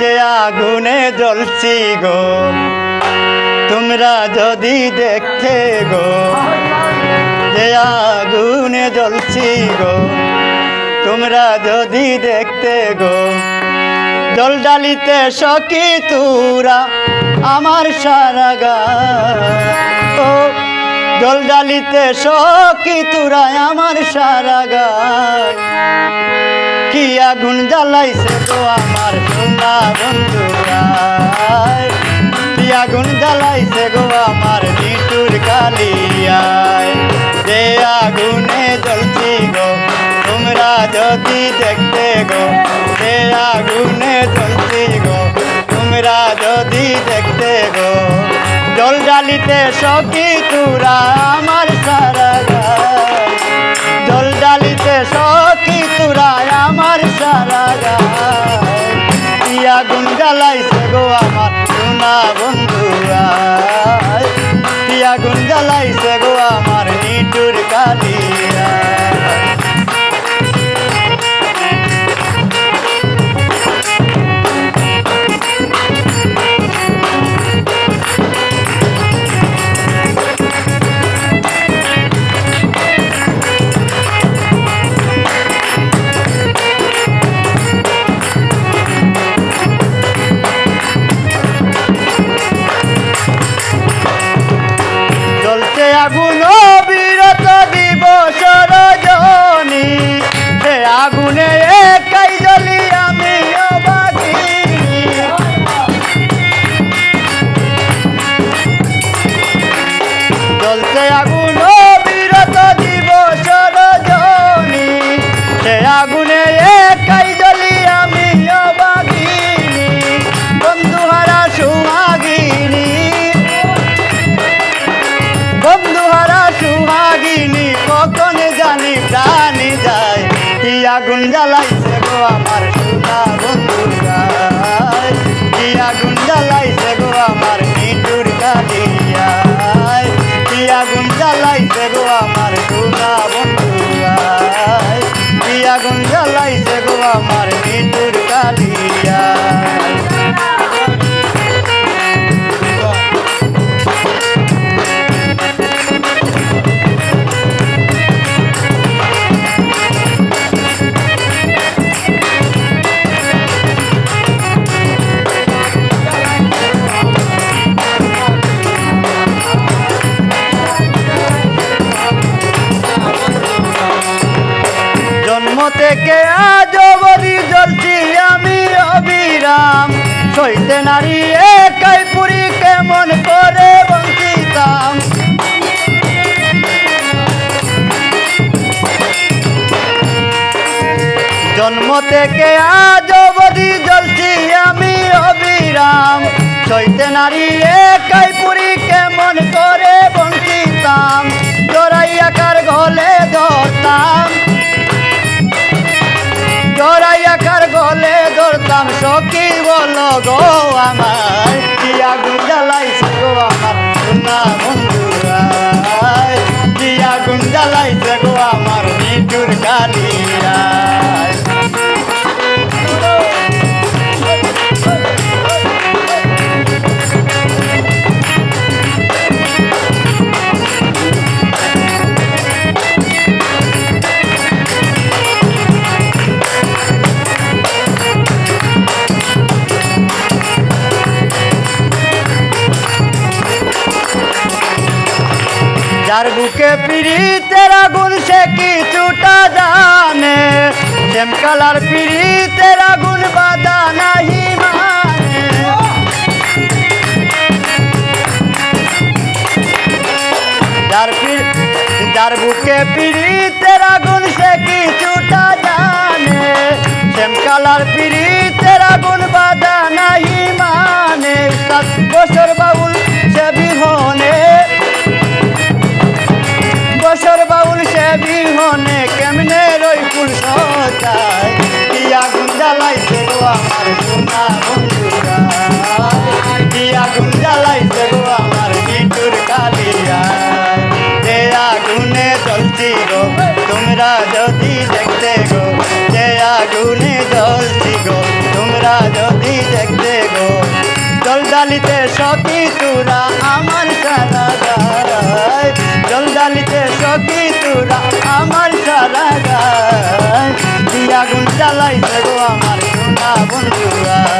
যে আগুনে জ্বলছি গো। তোমরা যদি দেখতে গো যে আগুনে জ্বলছি গো, তোমরা যদি দেখতে গো জল ডালিতে সকি তুরা আমার সারা গায় ও জল ডালিতে সকি তুরা আমার সারা কি আগুন জ্বালাইছে গো আমার সোনা বন্ধুরা কি আগুন জ্বালাইছে গো আমার নিটুর কালিয়ায়। যে আগুনে জ্বলছি গো, তোমরা যদি দেখতে গো, যে আগুনে জ্বলছি গো, তোমরা যদি দেখতে গো। জল জ্বালিতে সকি তুরা আমার সারা গায় জল ডালিতে সখী তুরায় আমার সারা গায় কি আগুন জ্বালাইছে গো আমার আমার নিটুর জ্বলছে আগুন বিরত দিবস রজনী। সে আগুনে একাই জ্বলি আমি অবাগিনী। বন্ধুহারা সুহাগিনী। বন্ধুহারা সুহাগিনী, কখন জানি প্রাণী যায়। কি আগুন জ্বালাইছে গো আমার সোনা বন্ধুরা গো আমার সোনা বন্ধুরা কি আগুন জ্বালাইছে গো আমার নিটুর কালিয়ায়। থেকে আজ অবধি জ্বলছি আমি অবিরাম। সইতে নারী একাই পুরী কেমন করে বঞ্চিতাম। জন্ম থেকে আজ অবধি জ্বলছি আমি অবিরাম। সইতে নারী ধরতাম সখী বল গো আমার। কি আগুন জ্বালাইছে গো আমার? সোনা যার বুকে পিড়িতের আগুন, সে কিছুটা জানে? শ্যাম কালার পিড়িতের আগুন বাদা নাহি মানে। যার পি- যার বুকে পিড়িতের আগুন, সে কিছুটা জানে? শ্যাম কালার পিড়িতের জলদালিতে সখী তুরা, আমার সারা গায় জলদালিতে সখী তুরা, আমার সারা গায় দিয়া গুণ চালাই দেবো আমার সোনা বন্ধুরা।